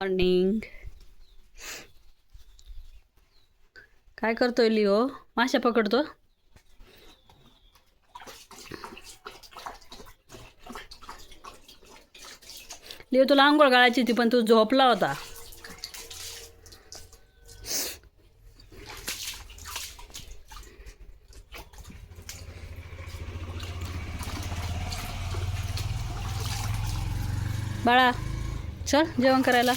Morning काय करतोय Leo? माशा पकडतो. लिओ तुला आंघोळ घालायची होती पण तू झोपला होता. बाळा चल जेवण करायला.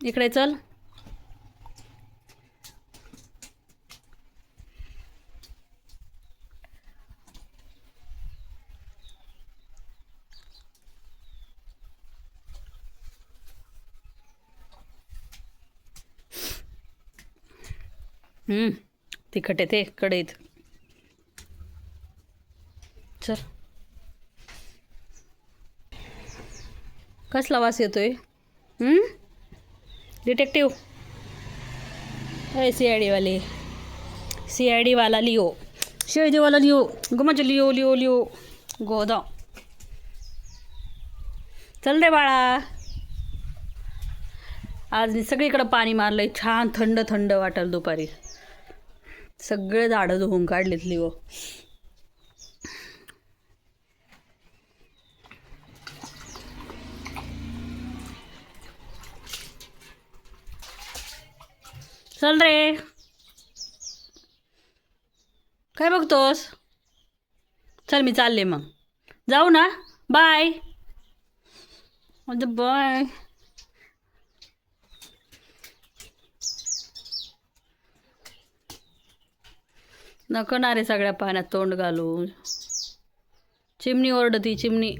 इकडे चल. हम्म, तिखट आहे ते कढईत. चल. कसला वास येतोय? डिटेक्टिव्ह अरे सी आय डीवाले सी आय डीवाला लिओ. सी आय डीवाला लिओ. गो म्हणजे लिओ लिओ लिओ. गोदा चल रे बाळा. आज मी सगळीकडं पाणी मारलंय. छान थंड थंड वाटेल दुपारी. सगळे झाडं धुवून काढलेत लिओ. चल रे. काय बघतोस? चल मी चालले मग. जाऊ ना. बाय बाय नको ना रे सगळ्या पाण्यात तोंड घालून. चिमणी ओरडती चिमणी.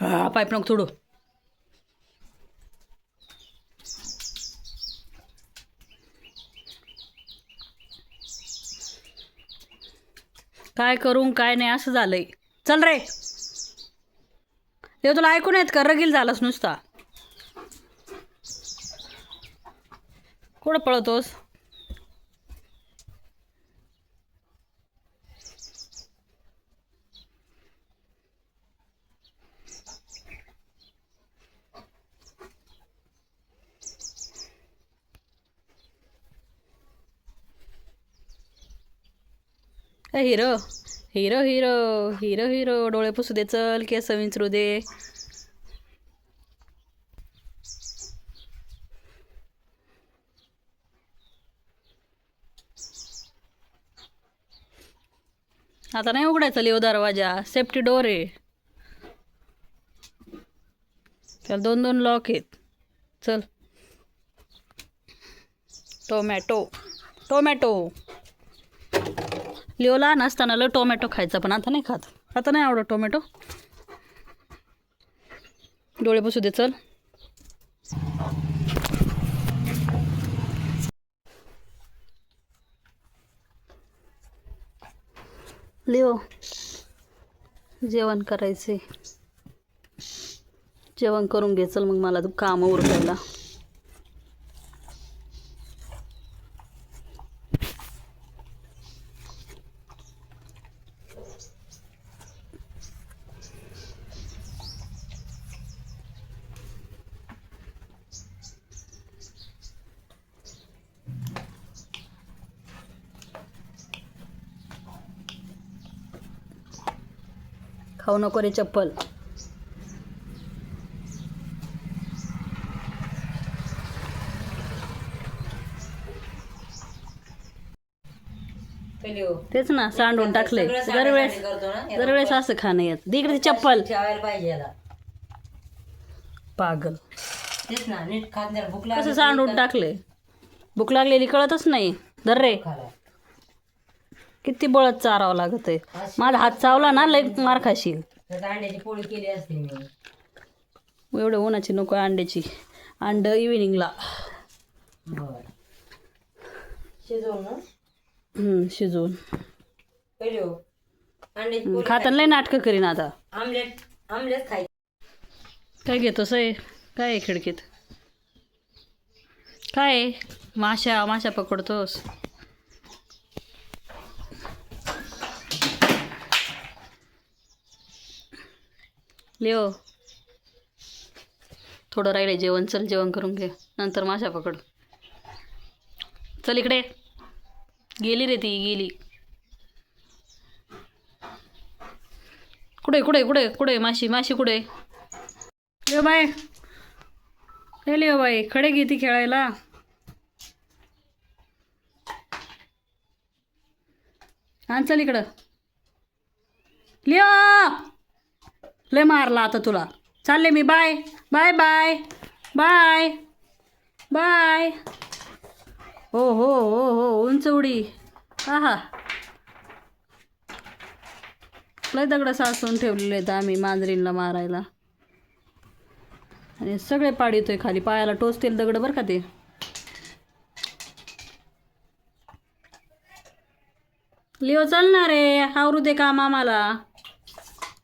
हा पाईप नको थोडं काय करू काय नाही असं झालंय. चल रे. देव तुला ऐकून येत का? रगील झालास नुसता. कुठं पळतोस? Hero. Hero hero. Hero hero. डोळे पुसू दे चल केस विंचरू दे. आता नाही उघडायचा लिओ दरवाजा. सेफ्टी डोर आहे. त्याला दोन दोन लॉक आहेत. चल. टोमॅटो टोमॅटो लिओ लहान असताना ल टोमॅटो खायचा पण आता नाही खात. आता नाही आवडत टोमॅटो. डोळे बसू दे चल. लिओ जेवण करायचे जेवण करून घे चल मग मला काम उरकायला. खाऊ नको रे चप्पल. तेच ना सांडून टाकले दरवेळेस दरवेळेस असं खाणं येत. दिकडे चप्पल. पाहिजे पागल. तेच ना नीट कसं सांडून टाकले भूक लागलेली कळतच नाही. धर रे. किती बळत चारावं लागत आहे माझा हात चावला ना लई मार खाशील. तर अंड्याची पोळी केली असते मी. एवढं उन्हाची नको अंड्याची. अंड इव्हिनिंगला बर. शिजवून ना हम्म, शिजवून. पहिले हो. अंड्याची हम्म, पोळी खाताना लई नाटकं करीन आता. आमलेट आमलेट खायचं काय घेतोस आहे काय आहे खिडकीत? काय माशा माशा पकडतोस. लिओ. थोडं राहिले जेवण. चल जेवण करून घे. नंतर माशा पकड. चल इकडे. गेली रे ती गेली. कुठे कुठे कुठे कुठे माशी? माशी कुठे? लिओ बाय हे लिओ बाई खडे घेती खेळायला. आण चल इकडं. लिओ! लय मारला आता तुला. चालले मी. Bye bye bye bye bye हो हो हो हो. उंच उडी. आहा. लय दगडं साचून ठेवलेले आहेत आम्ही मांजरींना मारायला. आणि सगळे पाडीतोय खाली. पायाला टोचतील दगडं बरं का ते. लिओ चल ना रे. आवरू दे काम आम्हाला.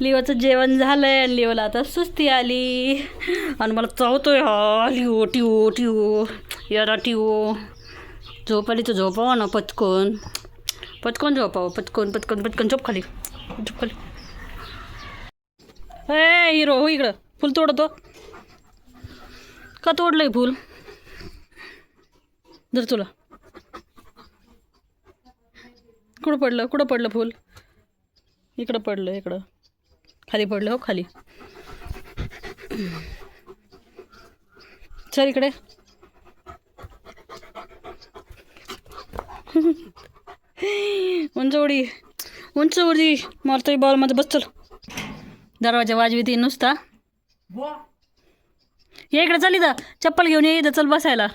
लिओचं जेवण झालंय आणि लिओला आता सुस्ती आली. आणि मला चावतोय हा. लिओ टिओ टिओ. यारा टिओ. झोप आली तर झोपावं ना पटकन. पचकन झोपावं पचकोन पचकन पचकन झोप खाली. झोप खाली. ए हिरो हो इकडं. फुल तोडतो. का तोडलंय फुल? धर तुला. कुठं पडलं? कुठं पडलं फुल? इकडं पडलं इकडं. खाली पडलं हो खाली. चल इकडे. उंच उडी. उंच उडी. मारतोय बॉलमध्ये बस चल. दरवाजा वाजवी ती नुसता. ये इकडे चल इथं. चप्पल घेऊन ये इथं. चल बसायला.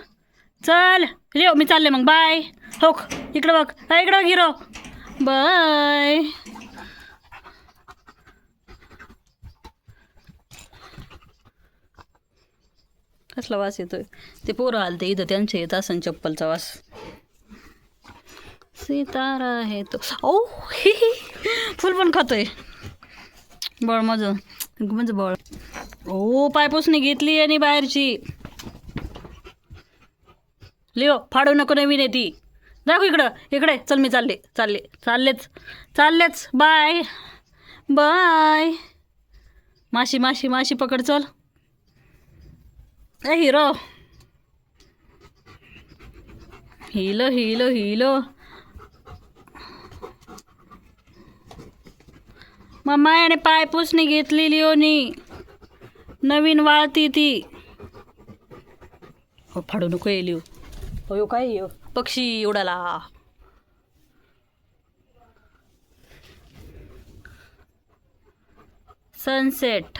चल. लिओ मी चालले मग. बाय हो इकडं बघ. हा, इकडं गिरो बाय कसला वास येतोय? ते पोरं आलते इथं त्यांचे येत असन चप्पलचा वास. सितारा आहे तो ओ फुल पण खातोय. बळ माझं. म्हणजे बळ. ओ पायपुसणी घेतली आणि बाहेरची. लिओ फाडू नको नवीन आहे ती. दाखव इकडं. इकडे चल मी चालले. चालले. चाललेच. चाललेच. बाय. बाय. माशी माशी माशी पकड चल. ए hero. Hello hello hello. Mamma याने पायपुसणी घेतलेली ओनी. नवीन वाळती ती. हो फाडू नको येली लिओ हो यो काय यो? पक्षी उडाला. सनसेट.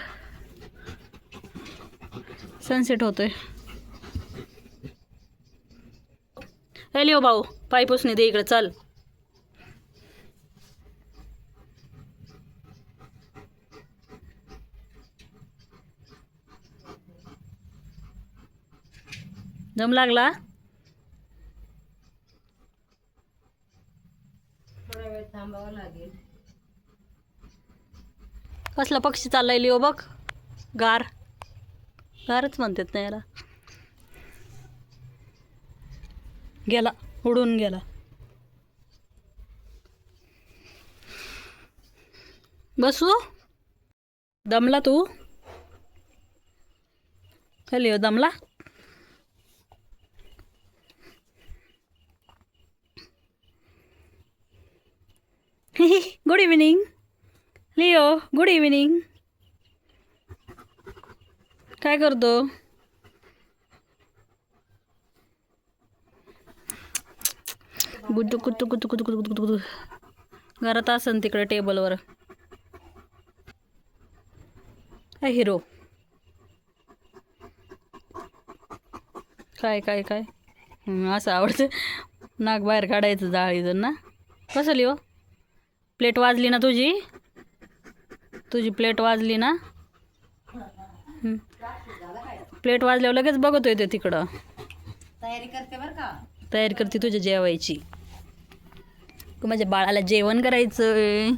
सनसेट होतोय. हॅलिओ भाऊ पाय पुसणे दे इकडे चाल. जम लागला. कसला पक्षी चाललाय लिओ बघ. गार. फारच म्हणतात ना याला. गेला उडून गेला. बसू? दमला तू? Hello Leo दमला? Good evening. Leo good evening. काय करतो? गुड्डू गुड्डू गुड्डू गुड्डू गुड्डू गुड्डू गुड्डू. घरात असन तिकडे टेबलवर. काय हिरो. काय काय काय? असं आवडतं. नाक बाहेर काढायचं जाळीजण ना? कसं लिहो प्लेट वाजली ना तुझी? तुझी प्लेट वाजली ना? प्लेट वाजल्यावर लगेच बघत येते तिकडं. तयारी करते बरं का? तयारी करते तुझ्या जेवायची. तू माझ्या बाळाला जेवण करायचं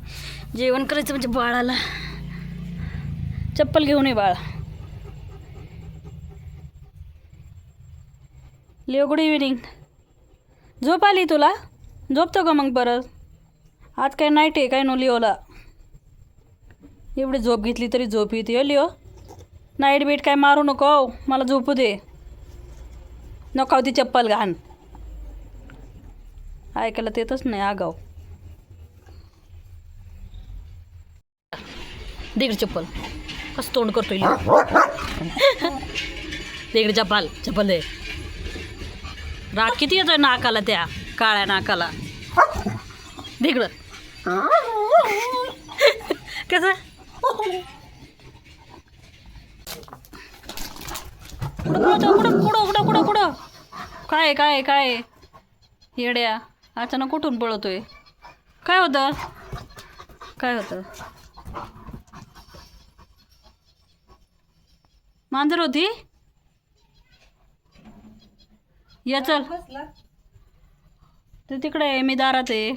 जेवण करायचं म्हणजे बाळाला. चप्पल घेऊन ये बाळा. लिओ गुड इव्हिनिंग झोप आली तुला? झोपतो का मग परत? आज काय नाईट आहे काय नो लिओला एवढी झोप घेतली तरी झोप येते हो लिओ नाईट बीट काय मारू नको मला झोपू दे. नको हो ती चप्पल घाण. ऐकायला तेतच नाही आगाव. दीड चप्पल. कसं तोंड करतोय दीड चप्पल चप्पल दे. राग किती येतोय नाकाला त्या काळ्या नाकाला. दिगड कसं? कुठं कुठं? कुठं? कुठं कुठं? कुठं? काय काय काय येड्या. अचानक कुठून पळतोय? काय होतं? काय होतं? मांजर होती? या चल. ते तिकडे आहे मी दारात आहे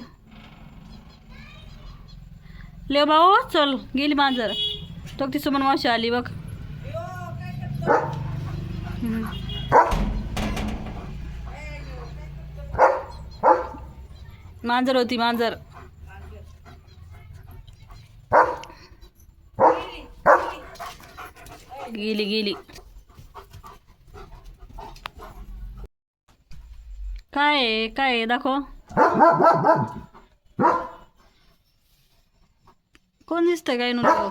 ले भाऊ चल. गेली मांजर. तो ती सुमन मावशी आली बघ. मांजर होती मांजर. गेली गेली. काय आहे काय आहे दाखव. कोण दिसतंय काय नुसतं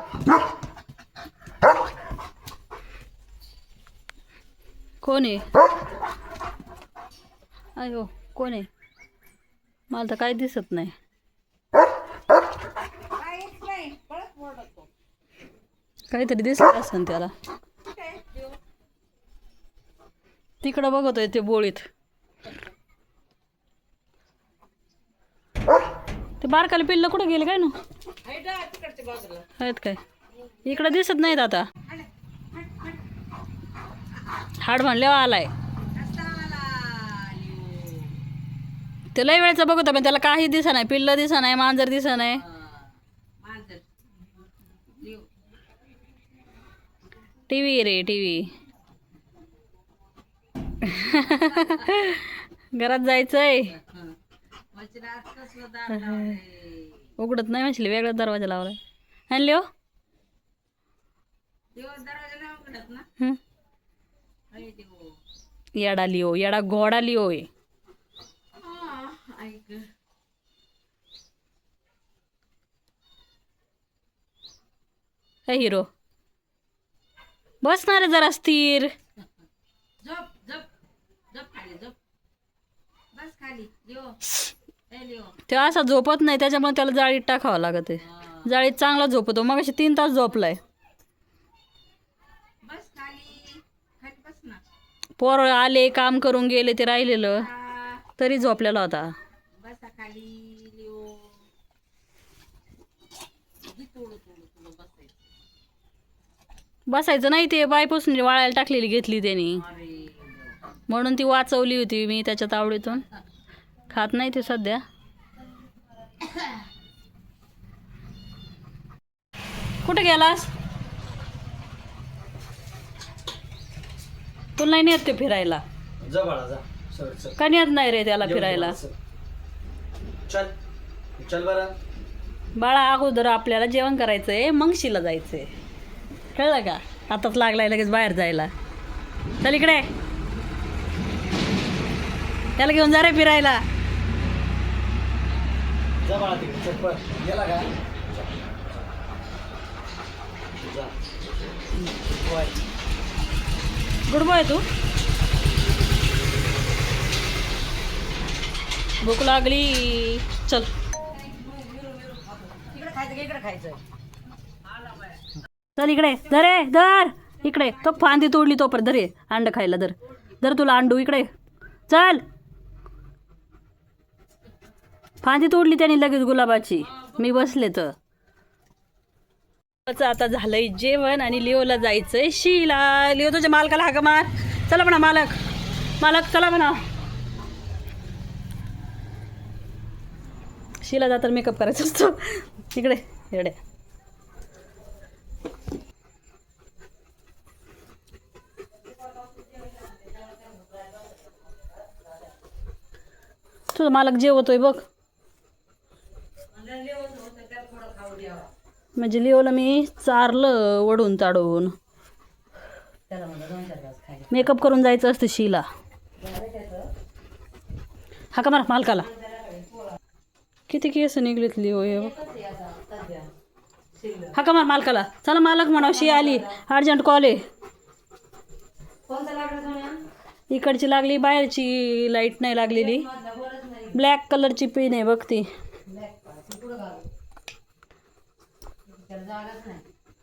कोण आहे? अयो कोण आहे? मला तर काही दिसत नाही. काहीतरी दिसत असेल त्याला. तिकडं बघतोय ते बोळीत. ते बारकाले पिल्लं कुठं गेले काय ना? आहेत काय? इकडं दिसत नाहीत आता. हाड म्हणल्यावर आलाय. ते लय वेळेचा बघतो पण त्याला काही दिसा नाही. पिल्लं दिसा नाही मांजर दिसा नाही. टी व्ही रे टी व्ही घरात जायचंय. उघडत नाही म्हटली वेगळा दरवाजा लावलाय. हॅलो येडा लिओ येडा घोडा लिओ आहे हे हिरो. बसणार आहे जरा स्थिर. झोप झोप झोप खाली झोप. बस खाली लिओ. ए लिओ. तो असा झोपत नाही त्याच्यामुळे त्याला जाळीत टाकावं लागत आहे. जाळीत चांगला झोपतो. मग अशी तीन तास झोपलाय. बस खाली. खाली बस ना. पोर आले काम करून गेले ते राहिलेलं. तरी झोपलेला होता बसा खाली लिओ घे तोडू तोडू तुला बसायचं बसायचं नाही ते बायपासून वाळायला टाकलेली घेतली त्यांनी. म्हणून ती वाचवली होती मी त्याच्या तावडीतून. खात नाही ते सध्या. कुठं गेलास? तुला नाही नेत ते फिरायला? जा बाळा जा. सर चल. का नेत नाही रे त्याला फिरायला? चल. चल बरं बाळा. अगोदर आपल्याला जेवण करायचंय मग शिला जायचंय. कळलं का? आताच लागलाय लगेच बाहेर जायला. चल इकडे. त्याला घेऊन जा रे फिरायला. गुड बॉय तू. भूक लागली. चल. इकडे खायचं का इकडे खायचं. चल इकडे धरे धर. इकडे तो फांदी तोडली तो पर धरे अंड खायला धर. धर तुला अंडू इकडे. चल. फांदी तोडली त्याने लगेच गुलाबाची. मी बसले तर. आता झालंय जेवण आणि लिओला जायचंय शिला. लिओ तुझ्या मालकाला हाक मार. चला म्हणा मालक. मालक चला म्हणा. शिला जाताना मेकअप करायचा असतो. इकडे इकडे. तुझा मालक जेवतोय बघ. म्हणजे लिओला मी चारलं वडून चाडून. मेकअप करून जायचं असतं शीला. हा का मला मालकाला? किती केस निघलेत लिओ हे हा का मला मालकाला? चला मालक म्हणा शी आली. अर्जंट कॉल आहे. इकडची लागली बाहेरची लाइट नाही लागलेली. ब्लॅक कलरची पेन आहे बघ ती.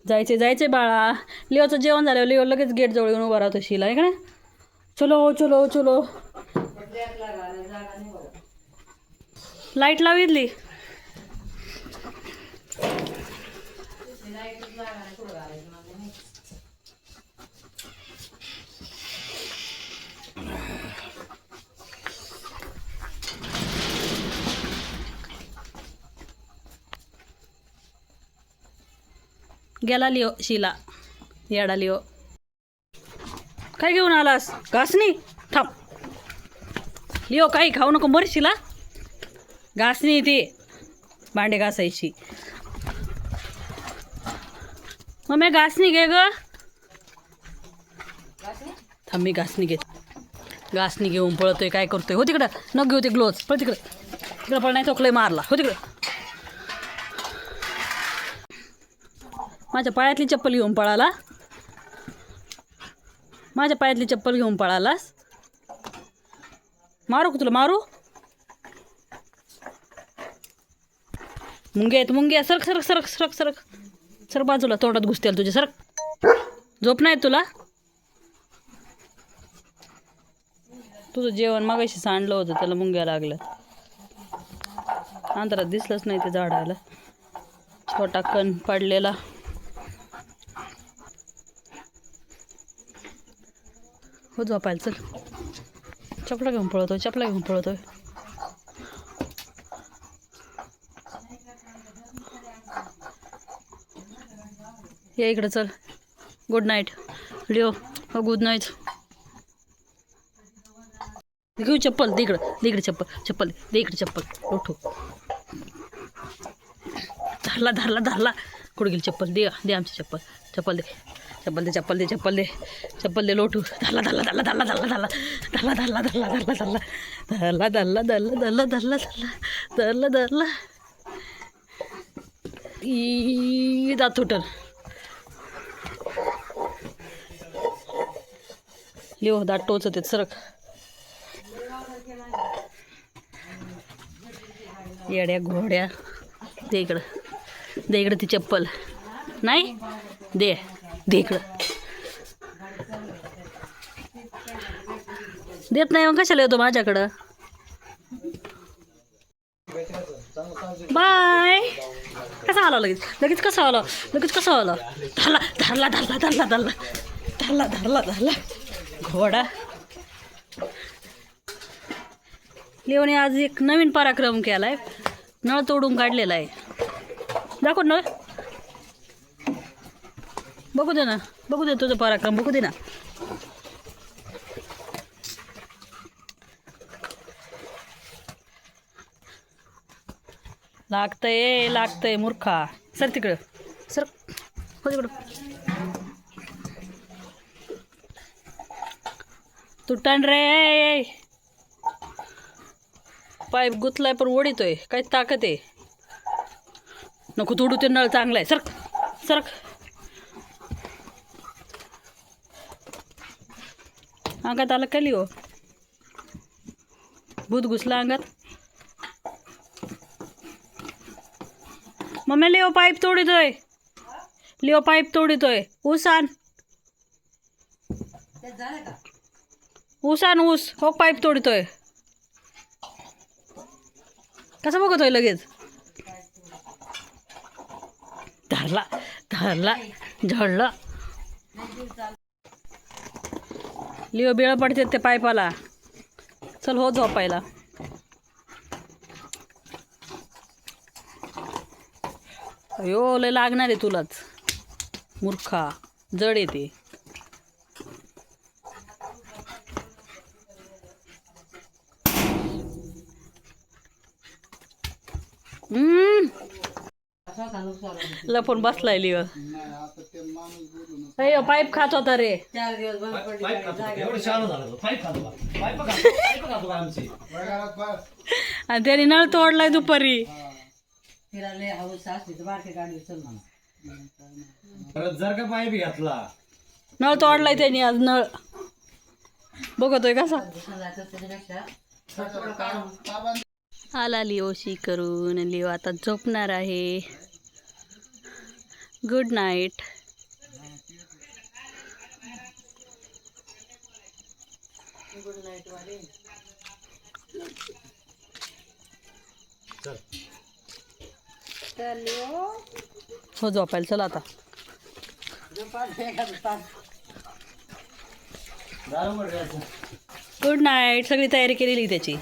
जायचे जायचे बाळा. लिओचं जेवण झाल्यावर लिओ लगेच गेट जवळ येऊन उभा राहतो शिला आहे का? चलो चलो चलो. लाइट लावितली गेला लिओ शिला. येडा लिओ. काय घेऊन आलास? घासणी? थांब. लिओ काही खाऊ नको मर शिला. घासणी ती. भांडे घासायची. मग घासणी घे ग. थांब मी घासणी घेत. घासणी घेऊन पळतोय काय करतोय? हो तिकडं. न घेऊ ते ग्लोज पळ तिकडं. तिकडं पळ नाही चोकलंय मारला. हो तिकडं. माझ्या पायातली चप्पल घेऊन पळाला. माझ्या पायातली चप्पल घेऊन पळालास. मारू का तुला? मारू? मुंग्या आहेत मुंग्या. सरक सरक सरक सरक सरक. सर बाजूला तोंडात घुसतील तुझ्या सरक. झोप नाही तुला? तुझं जेवण मागाशी सांडलं होतं त्याला मुंग्या लागल्या अंतरात दिसलंच नाही ते झाडाला. छोटा कण पडलेला. हो झोपायला चल. चपला घेऊन पळतोय चपला घेऊन पळतोय. ये इकडं चल. गुड नाईट लिओ हो गुड नाईट घेऊ चप्पल दे इकडं दे इकडे चप्पल चप्पल दे. इकडे चप्पल. उठू. धरला धरला धरला. कुठं गेली चप्पल? दे दे आमची चप्पल. चप्पल दे. चप्पल दे चप्पल दे चप्पल दे चप्पल दे लोटू धरला धरला धरला धरला धरला धरला धरला धरला धरला धरला धरला धरला धरला धरला धरला धरला धरला धरला ई दात तुटल लिओ दात टोच ते सरक येड्या घोड्या दे इकडं दे इकडं ती चप्पल नाही दे इकडं. देत नाही मग कशाला येतो माझ्याकडं? बाय. कसा आला लगेच? लगेच कसा आला? लगेच कसा आला? धरला धरला धरला धरला धरला. धरला धरला धरला. घोडा. लिओने आज एक नवीन पराक्रम केला आहे नळ तोडून काढलेला आहे. दाखव नळ बघू दे ना बघू दे तुझं पराक्रम बघू दे ना. लागतंय लागतंय मूर्खा. सर तिकडं सर हो तिकडं. तुटण रे पाईप गुतलाय पण ओढितोय. काय ताकद आहे. नको तोडू ते नळ चांगला आहे सरक सरक. अंगात आलं का लिओ? भूत घुसला अंगात मम्मी लिओ पाईप तोडितोय. लिओ पाईप तोडितोय. ऊस आण. ऊस आण ऊस. हो पाईप तोडितोय. कसा बघतोय लगेच? धरला धरला झडला. लिओ बिळ पडते ते पायपाला चल हो झोपायला. अयो लय लागणार आहे तुलाच. मूर्खा जड येते हम्म. लपून बसलाय लिओ अयो पाईप खात होता रे. पाईप खातो एवढं शाळा झाला तो. पाईप खातो का पाईप खातो पाईप खातो का आमची. आणि त्याने नळ तोडलाय दुपारी. परत जर का पाईप घातला. नळ तोडलाय त्याने आज नळ. बघतोय कसा. आला लिओशी करून लिओ आता झोपणार आहे. गुड नाईट हो झोपायला चला आता. Good night. सगळी तयारी केलेली त्याची.